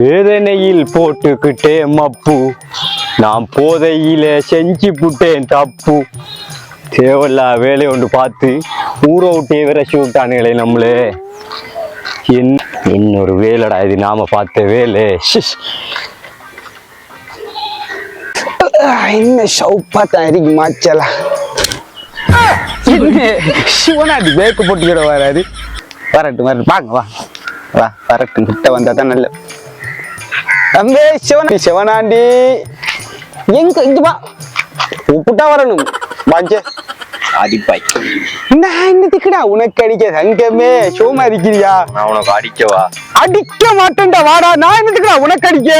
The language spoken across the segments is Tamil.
வேதனையில் போட்டுக்கிட்டே மப்பு நான் போதையில செஞ்சு புட்டேன் தப்பு. தேவையில்லா வேலையை ஒன்று பார்த்து ஊரை விட்டே விரசி விட்டானுங்களே நம்மளே. என் இன்னொரு வேலைடா இது நாம பார்த்த வேலை. என்ன ஷவுப்பா தான் இருக்கு மாச்சலா சிவனாடி பேக்கு போட்டிக்கிற வராது. வரட்டும் வரட்டும் வாங்க வா. வா வரட்டும் கிட்ட வந்தா தான் நல்ல தம்பி சிவனா சிவனாண்டி. எங்க இங்க வா. உப்புட்டா வரணும். வாஞ்ச. அடிப்பாய். நான் என்னதுக்குடா உனக்கு அடிக்க தங்கமே சோமா இருக்கிறியா? நான் உனக்கு அடிக்கவா அடிக்க மாட்டேன்டா வாடா. நான் என்னதுக்குடா உனக்கு அடிக்க?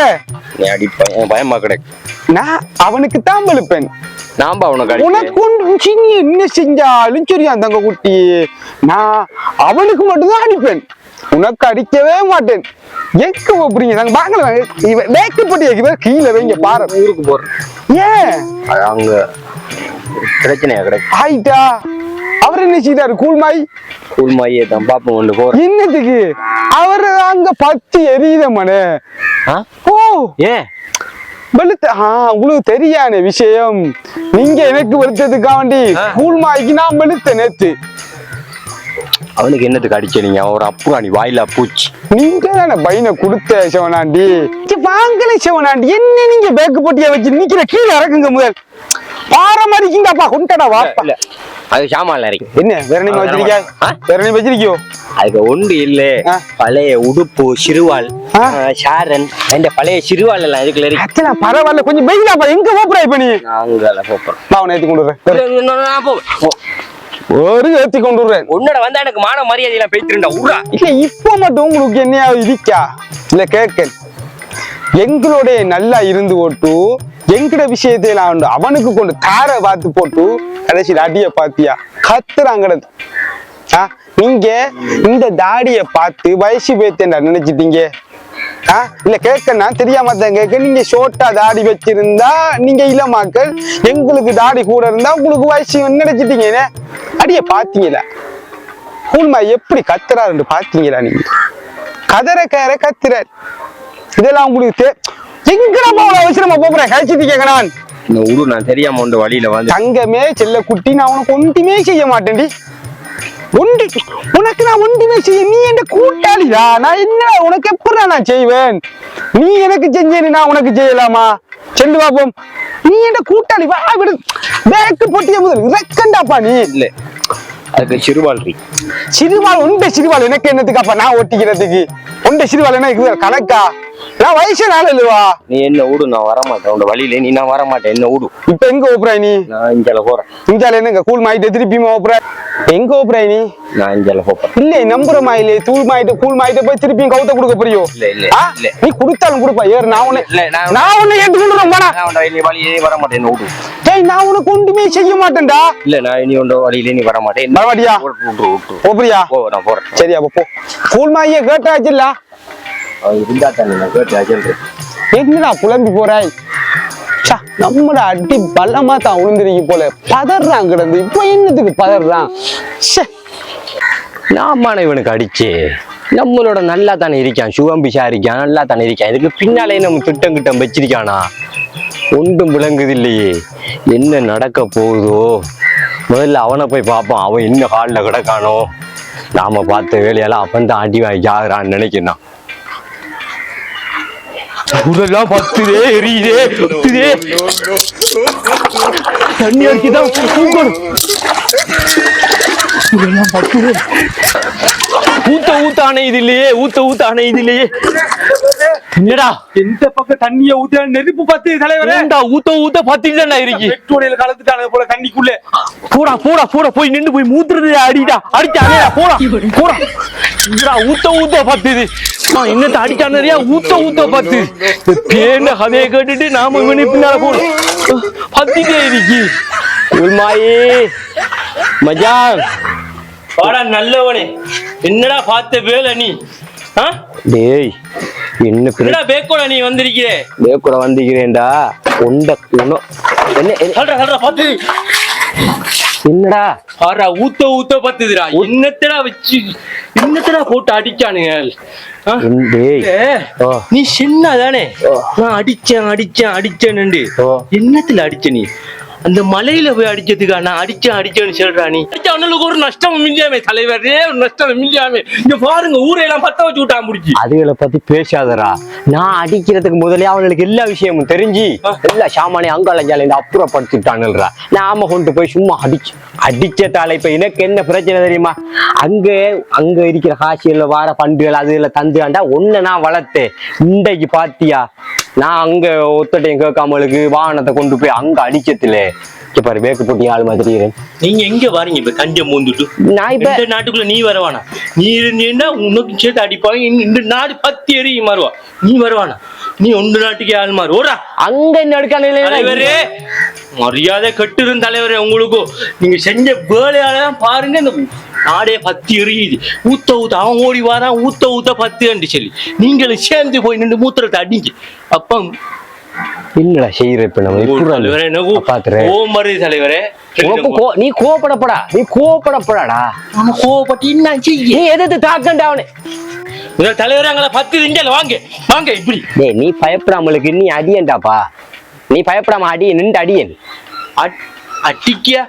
நீ அடிப்பாய். உன் பயமா கிடக்கு. நான் அவனுக்கு தான் வெளுப்பேன். நாம உனக்கு உனக்கு என்ன செஞ்சாலும் சரியா தங்க குட்டி. நான் அவனுக்கு மட்டும்தான் அடிப்பேன். உனக்கு அடிக்கவே மாட்டேன். எங்க போறீங்க நாங்க வாங்க இவன் வேக்கு போட்டி கீழே வைங்க பாரு. ஊருக்கு போறேன். ஏன்? அங்க பிரச்சனையா கிடக்கு. ஆயிட்டா? அவர் என்ன செய்தாரு? கூழ்மாய் கூழ் மாயே தான். பாப்போம் கொண்டு போறேன். என்னத்துக்கு அவர் அங்க பத்து எரியுத மனு? ஓ! ஏன்? வெளுத்த ஆ உங்களுக்கு தெரியாத விஷயம். நீங்க எனக்கு வெளுத்ததுக்காண்டி. கூழ்மாய்க்கு நான் வெளுத்த நேத்து. அவனுக்கு என்னத்துக்கு அடிச்ச நீங்க? ஒரு அப்புறாணி வாயிலா பூச்சி. நீங்க தானே பையனை கொடுத்த சிவனாண்டி? வாங்கல சிவனாண்டி. என்ன நீங்க பேக்கு போட்டியா வச்சு நிக்கிற? கீழே இறக்குங்க முதல். பாரம்பரிக்கிங்கப்பா கொண்டடா வாப்பா. இல்ல. அது சாமான்ல இருக்கு என்ன வேற நீங்க வச்சிருக்கியா? வேற நீ வச்சிருக்கியோ? அதுக்கு ஒன்று இல்ல. பழைய உடுப்பு சிறுவாள். சாரன். இந்த பழைய சிறுவாள் எல்லாம் இதுக்குள்ள இருக்கு அச்சலா பரவாயில்ல கொஞ்சம் வெயிலாப்பா. எங்க போப்புறா இப்ப நீ நாங்கள போறோம் நான் உன்னை ஏத்தி கொண்டு வரேன் ஒரு ஏத்தி கொண்டு வரேன் உன்னோட வந்தா எனக்கு மான மரியாதை எல்லாம் பேசிருந்தா உடா. இல்ல இப்போ மட்டும் உங்களுக்கு என்னையாவது இருக்கா? இல்ல கேட்க எங்களுடைய நல்லா இருந்து போட்டு எங்கட விஷயத்தை நான் அவனுக்கு கொண்டு தார பார்த்து போட்டு கடைசியில் அடிய பாத்தியா கத்துறாங்கடது ஆ நீங்க இந்த தாடிய பார்த்து வயசு பேத்தேன்டா நினைச்சிட்டீங்க. ஆ இல்ல கேட்கனா தெரியாம தான் கேட்க நீங்க ஷோர்ட்டா தாடி வச்சிருந்தா நீங்க இளமாக்கள் எங்களுக்கு தாடி கூட இருந்தா உங்களுக்கு வயசு நினைச்சிட்டீங்க என்ன? அடிய பாத்தீங்களா கூழ்மா எப்படி கத்துறாருன்னு பாத்தீங்களா நீங்க? கதற கயற கத்துறார். இதெல்லாம் உங்களுக்கு தே எங்கடா போல அவசரமா போறேன். கழிச்சிட்டு கேட்கறான் இந்த உரு நான் தெரியாம உண்டு வழியில வந்து தங்கமே செல்ல குட்டி நான் உனக்கு ஒன்றுமே செய்ய மாட்டேன்டி. ஒன்று உனக்கு நான் ஒன்றுமே செய்ய நீ என்ன கூட்டாளிடா. நான் என்ன உனக்கு எப்படா நான் செய்வேன்? நீ எனக்கு செஞ்சேன்னு நான் உனக்கு செய்யலாமா? செல்லு பாப்போம் நீ என்ன கூட்டாளி. வா விடு. பேக்கு பொட்டிய முதல். இறக்கண்டாப்பா நீ. இல்ல. அதுக்கு சிறுவாள் சிறுவாள் உண்ட சிறுவாள். எனக்கு என்னத்துக்காப்பா நான் ஒட்டிக்கிறதுக்கு. உண்ட சிறுவாள் என்ன இருக்குது கணக்கா? நான் வயசு நாள் இல்லவா? நீ என்ன விடு நான் வரமாட்டேன். உன் வழியில நீ நான் வரமாட்டேன். என்ன விடு இப்ப எங்க ஓப்புறாய் நீ? நான் இஞ்சால போறேன். இஞ்சால என்னங்க? கூழ் மாயிட்டு திருப்பியுமா ஓப்புறாய்? எங்க ஓப்புறாய் நீ நான் இஞ்சால போறேன் இல்ல நம்புற மாயிலே தூள் மாயிட்டு போய் திருப்பியும் கவுத்த கொடுக்க போறியோ? இல்ல, இல்ல? இல்ல. நீ கொடுத்தாலும் கொடுப்பா. ஏறு நான் உன்னை இல்ல, நான் உன்னை ஏற்றுக்கொண்டு போனா நான் உன் வழியில வழியிலே வரமாட்டேன் என்ன விடு டேய் நான் உனக்கு ஒன்றுமே செய்ய மாட்டேன்டா. இல்ல நான் இனி உண்ட வழியில நீ வரமாட்டேன் என்ன? வரமாட்டியா? விட்டு விட்டு விட்டு போறியா போ நான் போறேன். சரி அப்ப போ. கூழ் மாயே கேட்டாச்சுல்ல. அவன் இருந்தா தானே நான் கேட்டு சொல்றேன் என்னடா புலம்பி போறாய்? ச்சா, நம்மட அடி பலமா தான் விழுந்துருக்கு போல. பதறான் கிடந்து இப்போ என்னத்துக்கு பதறான்? ச்சே, நாமான இவனுக்கு அடிச்சு நம்மளோட நல்லா தானே இருக்கான் சுகம்பிஷா இருக்கான் நல்லா தானே இருக்கான். இதுக்கு பின்னாலே நம்ம திட்டம் கிட்டம் வச்சிருக்கானா? ஒன்றும் விளங்குது இல்லையே என்ன நடக்க போகுதோ? முதல்ல அவனை போய் பார்ப்போம். அவன் என்ன ஹாலில் கிடக்கானோ? நாம பார்த்த வேலையெல்லாம் அவன் தான் அடி வாங்கி ஆகிறான்னு நினைக்கிறான் உடலாம் பத்துதே எரியுதே பத்துதே. தண்ணி அடிச்சுதான் தூக்கணும். உடலாம் பத்துதே. ஊத்த ஊத்த அணையுது இல்லையே ஊத்த ஊத்த அணையுது இல்லையே என்னடா? எந்த பக்கம் தண்ணிய ஊத்த நெருப்பு பத்து தலைவரே. ஊத்த ஊத்த பத்திட்டு தானே இருக்கு பெட்ரோலில் கலந்துட்டானு போல தண்ணிக்குள்ள. போடா போடா போடா போய் நின்னு போய் மூத்துறது அடிடா. அடிச்சா போடா போடா. ஊத்த ஊத்த பத்துது. என்னத்த அடிச்சா நிறையா ஊத்த ஊத்த பத்து பேன கதையை கேட்டுட்டு நாம இவனு பின்னால போடும் பத்திட்டே இருக்கு. உள்மாயே. மஜான் வாடா நல்லவனே. என்னடா பார்த்த வேலை நீ? டேய் என்ன என்னடா பேக்கோட நீ வந்திருக்கிறே? கூட வந்துக்கிறேன்டா உண்ட குணம் என்ன என்ன- சொல்ற சொல்ற பார்த்து. என்னடா? ஆறா ஊத்த ஊத்த பத்துதுடா என்னத்தடா வச்சு என்னத்தடா போட்டு அடிச்சானுங்க. நீ சின்ன தானே நான் அடிச்சேன் அடிச்சேன் அடிச்சேன்னு. என்னத்துல அடிச்ச நீ? அந்த மலையில போய் அடிச்சதுக்கா? நான் அடிச்சேன் அடிச்சேன்னு சொல்றா நீ. அவனுக்கு ஒரு நஷ்டம் இல்லையாமே தலைவரே. ஒரு நஷ்டம் இல்லையாமே இங்க பாருங்க ஊரையெல்லாம் பத்த வச்சு விட்டா முடிச்சு அதுகளை பத்தி பேசாதடா. நான் அடிக்கிறதுக்கு முதலே அவனுக்கு எல்லா விஷயமும் தெரிஞ்சு எல்லா சாமானையும் அங்காளஞ்சால இந்த அப்புறப்படுத்திட்டானுல்றா நாம கொண்டு போய் சும்மா அடிச்சு அடிச்சதால இப்ப எனக்கு என்ன பிரச்சனை தெரியுமா? அங்க அங்க இருக்கிற காசியில வார பண்டுகள் அதுல தந்துகாண்டா ஒன்ன நான் வளர்த்தேன். இன்றைக்கு பாத்தியா? நான் அங்க ஒத்தட்டையும் கேட்காமலுக்கு வாகனத்தை கொண்டு போய் அங்க அடிச்சதுல இப்ப பாரு வேக்கு போட்டி ஆள் மாதிரி. நீங்க எங்க வாரீங்க இப்ப கஞ்ச மூந்துட்டு? நான் இப்ப இந்த நாட்டுக்குள்ள நீ வரவானா? நீ இருந்தீன்னா உனக்கு சேர்த்து அடிப்பாங்க. இந்த- நாடு பத்தி எறியும் மாறுவா. நீ வருவானா? நீ ஒன்று நாட்டுக்கே ஆள் மாறு. ஓடா அங்க என்ன தலைவரே மரியாதை கட்டுரும் தலைவரே உங்களுக்கும் நீங்க செஞ்ச வேலையால பாருங்க இந்த நாடே பத்தி எரியுது. ஊத்த ஊத்த அவன் ஓடி வாரான் ஊத்த ஊத்த பத்து கண்டு சொல்லி. நீங்களும் சேர்ந்து போய் நின்று மூத்திரத்தை அடிங்க. அப்ப என்னடா செய்யற இப்ப நம்ம? பாத்துறேன் ஓம் மருது தலைவரே நீ கோவப்படப்படா நீ கோவப்படப்படாடா. நம்ம கோவப்பட்டு என்ன செய்ய? நீ எதிர்த்து தாக்கண்டா அவனு? முதல் தலைவரே அங்கே பத்து திங்கல வாங்க. வாங்க இப்படி. நீ பயப்படாமலுக்கு நீ அடியன்டாப்பா. நீ பயப்படாம அடிய நின்று அடியன் அட்- அட்டிக்கியா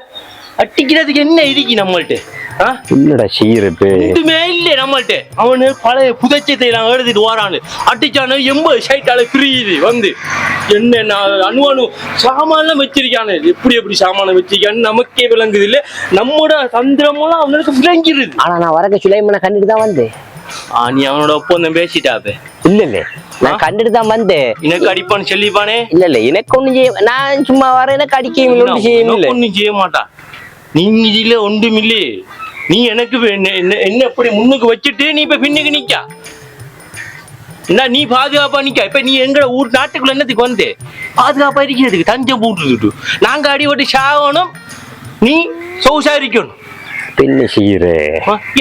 அட்டிக்கிறதுக்கு என்ன இருக்கு நம்மள்ட்ட? என்னடா செய்யறப்பு ஒன்றுமே இல்லை நம்மள்ட்ட. அவனு பழைய புதைச்சத்தை நான் எழுதிட்டு வரானு. அட்டிச்சானு எண்பது சைட்டால பிரியுது வந்து. என்ன நான் அணு அணு சாமான்லாம் வச்சிருக்கானு. எப்படி எப்படி சாமானம் வச்சிருக்கான்னு நமக்கே விளங்குது இல்ல? நம்மோட தந்திரமெல்லாம் அவனுக்கு விளங்கிருது. ஆனா நான் வரக்க சுலைமனை கண்டுட்டு தான் வந்தேன். ஆ நீ அவனோட ஒப்பந்தம் பேசிட்டாப்ப இல்ல இல்ல. நான் கண்டுட்டு தான் வந்தேன். எனக்கு அடிப்பான்னு சொல்லிப்பானே? இல்ல இல்ல எனக்கு ஒண்ணு செய்ய நான் சும்மா வர எனக்கு இல்லை ஒன்றும் செய்யவும் இல்லை. ஒன்றும் செய்ய மாட்டான். நீங்க இதுல ஒன்றும் இல்லையே நீ எனக்கு என்ன என்ன- என்ன இப்படி முன்னுக்கு வச்சுட்டு நீ இப்ப பின்னுக்கு நிக்க? என்ன நீ பாதுகாப்பா நிக்க? இப்ப நீ எங்க ஊர் நாட்டுக்குள்ள என்னத்துக்கு வந்தே? பாதுகாப்பா இருக்கிறதுக்கு தஞ்சம் போட்டுட்டு நாங்க அடிபட்டு சாகணும். நீ சொகுசா இருக்கணும் பின்ன செய்யற.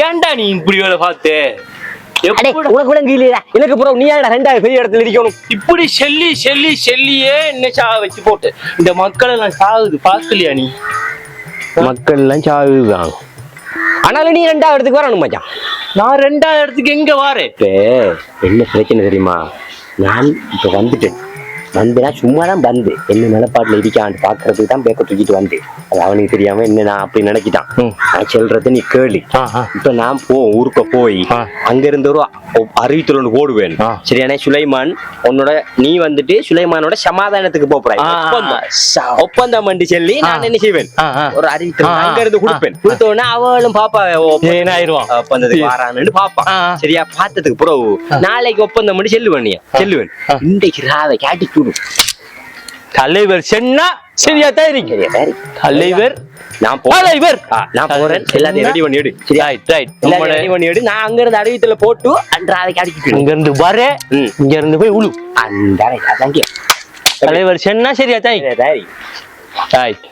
ஏன்டா நீ இப்படி வேலை பார்த்து? எனக்கு புறம் நீ ரெண்டாவது பெரிய இடத்துல இருக்கணும் இப்படி செல்லி செல்லி செல்லியே என்ன சாக வச்சு போட்டு. இந்த மக்கள் எல்லாம் சாகுது பார்க்கலையா நீ? மக்கள் எல்லாம் சாகுதான் ஆனாலும் நீ ரெண்டாவது இடத்துக்கு வரணும் மச்சான். நான் ரெண்டாவது இடத்துக்கு எங்க வாரேன்? என்ன பிரச்சனை தெரியுமா? நான் இப்ப வந்துட்டேன். வந்தேன்னா சும்மா தான் வந்து என்ன நிலப்பாட்டுல இருக்கான்னு பாக்குறதுக்கு தான் பேக்க தூக்கிட்டு வந்தேன். அது அவனுக்கு தெரியாம என்ன நான் அப்படி நினைக்கிட்டான். நான் சொல்றது நீ கேளு. இப்ப நான் போ ஊருக்கு போய். அங்க இருந்து ஒரு அறிவித்தல் ஒன்று போடுவேன் ஆ. சரியானே சுலைமான் உன்னோட நீ வந்துட்டு சுலைமானோட சமாதானத்துக்கு போறாய் ஒப்பந்தம். ஒப்பந்தம் பண்ணி சொல்லி நான் என்ன செய்வேன். ஒரு அறிவித்தல். அங்க இருந்து கொடுப்பேன். கொடுத்த உடனே அவளும் பாப்பா ஒப்பந்தத்துக்கு வாரான்னு பாப்பான். சரியா பார்த்ததுக்கு பிறகு நாளைக்கு ஒப்பந்தம் பண்ணி செல்லுவேன் நீ. செல்லுவேன். இன்றைக்கு ராதை காட்டி சுடு தலைவர் சென்னா சரியா இருக்கு. தலைவர் நான் போறேன். தலைவர். நான் போறேன். எல்லாத்தையும் ரெடி பண்ணி எடு. ரைட் ரைட் ரெடி பண்ணி எடு. நான் அங்க இருந்து அறிவித்தல போட்டு அடிக்கிட்டு இங்க இருந்து வர. இங்க இருந்து போய் உழு. அந்த தலைவர் சென்னா சரியா தான் சரி ரைட்